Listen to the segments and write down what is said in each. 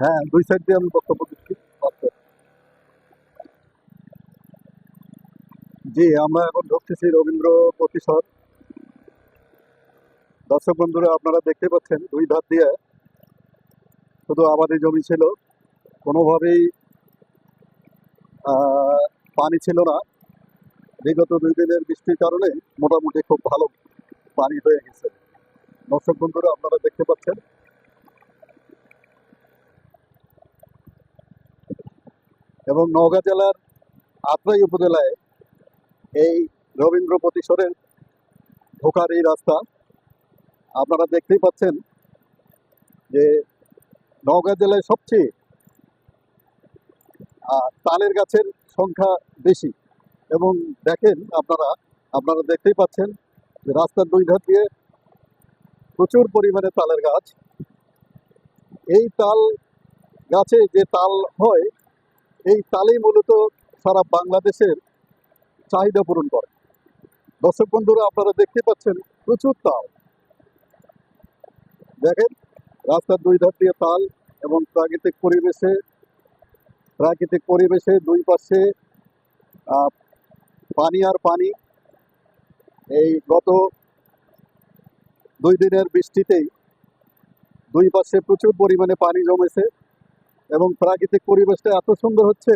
হ্যাঁ দুই সাইড দিয়ে আমি বক্তব্য দিচ্ছি। জি, আমরা এখন ঢুকতেছি রবীন্দ্র প্রতিশোধ। দর্শক বন্ধুরা, আপনারা দেখতে পাচ্ছেন দুই ধার দিয়ে শুধু আবাদি জমি ছিল, কোনোভাবেই পানি ছিল না। বিগত দুই দিনের বৃষ্টির কারণে মোটামুটি খুব ভালো পানি হয়ে গেছে। দর্শক বন্ধুরা, আপনারা দেখতে পাচ্ছেন এবং নওগাঁ জেলার আত্রাই উপজেলায় এই রবীন্দ্র প্রতিসরের ঢোকার এই রাস্তা, আপনারা দেখতেই পাচ্ছেন যে নওগাঁ জেলায় সবচেয়ে তালের গাছের সংখ্যা বেশি। এবং দেখেন আপনারা আপনারা দেখতেই পাচ্ছেন যে রাস্তার দুই ধার দিয়ে প্রচুর পরিমাণে তালের গাছ। এই তাল গাছে যে তাল হয় এই তালই মূলত সারা বাংলাদেশের চাহিদা পূরণ করে। দর্শক বন্ধুরা, আপনারা দেখতে পাচ্ছেন প্রচুর তাল। দেখেন, রাস্তার দুই ধার দিয়ে তাল এবং প্রাকৃতিক পরিবেশে প্রাকৃতিক পরিবেশে দুই পাশে পানি আর পানি। এই গত দুই দিনের বৃষ্টিতেই দুই পাশে প্রচুর পরিমাণে পানি জমেছে। এবং প্রাকৃতিক পরিবেশটা এত সুন্দর হচ্ছে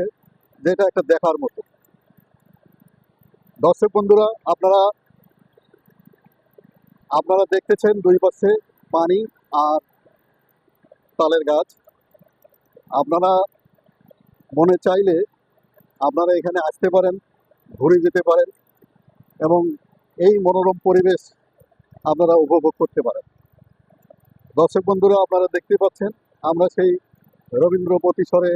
যেটা একটা দেখার মতো। দর্শক বন্ধুরা, আপনারা আপনারা দেখতেছেন দুই পাশে পানি আর তালের গাছ। আপনারা মনে চাইলে আপনারা এখানে আসতে পারেন, ঘুরে যেতে পারেন এবং এই মনোরম পরিবেশ আপনারা উপভোগ করতে পারেন। দর্শক বন্ধুরা, আপনারা দেখতে পাচ্ছেন, আমরা সেই রবীন্দ্র প্রতিসরে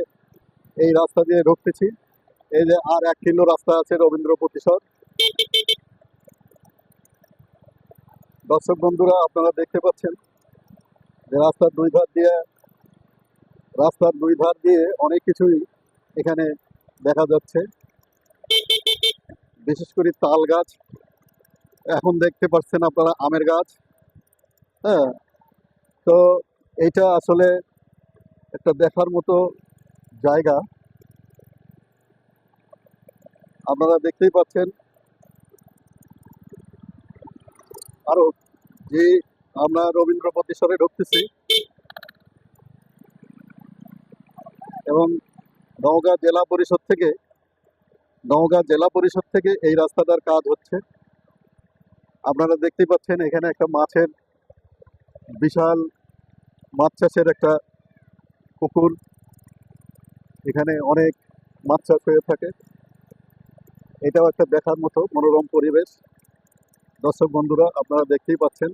এই রাস্তা দিয়ে ঢুকতেছি। এই যে আর এক কিলো রাস্তা আছে রবীন্দ্র প্রতিসর দর্শক বন্ধুরা, আপনারা দেখতে পাচ্ছেন যে রাস্তার দুই ধার দিয়ে, রাস্তার দুই ধার দিয়ে অনেক কিছুই এখানে দেখা যাচ্ছে। বিশেষ করে তাল গাছ। এখন দেখতে পাচ্ছেন আপনারা আমের গাছ। হ্যাঁ তো এইটা আসলে একটা দেখার মতো জায়গা। আপনারা দেখতেই পাচ্ছেন। আরও যে আমরা রবীন্দ্র প্রতিসরে ঢুকতেছি। এবং নওগাঁ জেলা পরিষদ থেকে, নওগাঁ জেলা পরিষদ থেকে এই রাস্তাটার কাজ হচ্ছে। আপনারা দেখতেই পাচ্ছেন এখানে একটা মাছের বিশাল মাছ চাষের একটা পুকুর এখানে অনেক মাছ চাষ হয়ে থাকে। এটাও একটা দেখার মতো মনোরম পরিবেশ। দর্শক বন্ধুরা, আপনারা দেখতেই পাচ্ছেন।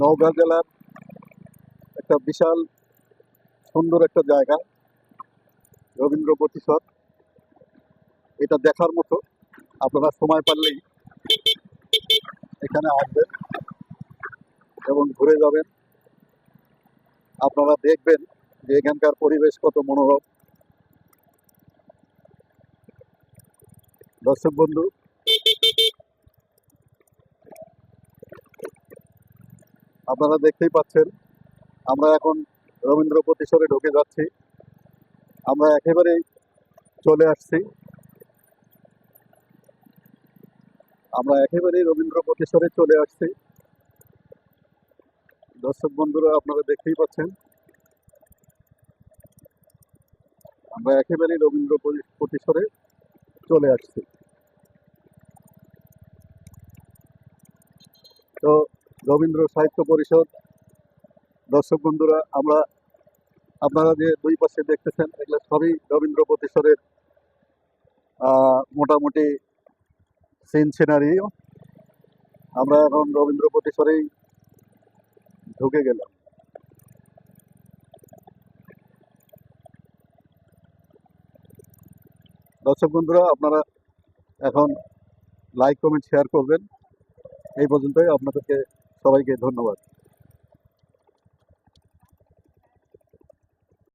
নওগাঁ জেলার একটা বিশাল সুন্দর একটা জায়গা, রবীন্দ্র প্রতিশোধ এটা দেখার মতো। আপনারা সময় পারলেই এখানে আসবেন। এবং ঘুরে যাবেন। আপনারা দেখবেন যে এখানকার পরিবেশ কত মনোরম। দর্শক বন্ধু, আপনারা দেখতেই পাচ্ছেন, আমরা এখন রবীন্দ্র প্রতিসরে ঢুকে যাচ্ছি। আমরা একেবারেই চলে আসছি। আমরা একেবারেই রবীন্দ্র প্রতিসরে চলে আসছি। দর্শক বন্ধুরা, আপনারা দেখতেই পাচ্ছেন। আমরা একেবারেই রবীন্দ্র পরি- প্রতিসরে চলে আসছি। তো রবীন্দ্র সাহিত্য পরিষদ, দর্শক বন্ধুরা, আমরা আপনারা যে দুই পাশে দেখতেছেন, এগুলো সবই রবীন্দ্র প্রতিসরের মোটামুটি সিন সিনারি আমরা এখন রবীন্দ্র প্রতিসরেই ঢুকে গেলাম দর্শক বন্ধুরা, আপনারা এখন লাইক কমেন্ট শেয়ার করবেন। এই পর্যন্তই। আপনাদেরকে সবাইকে ধন্যবাদ।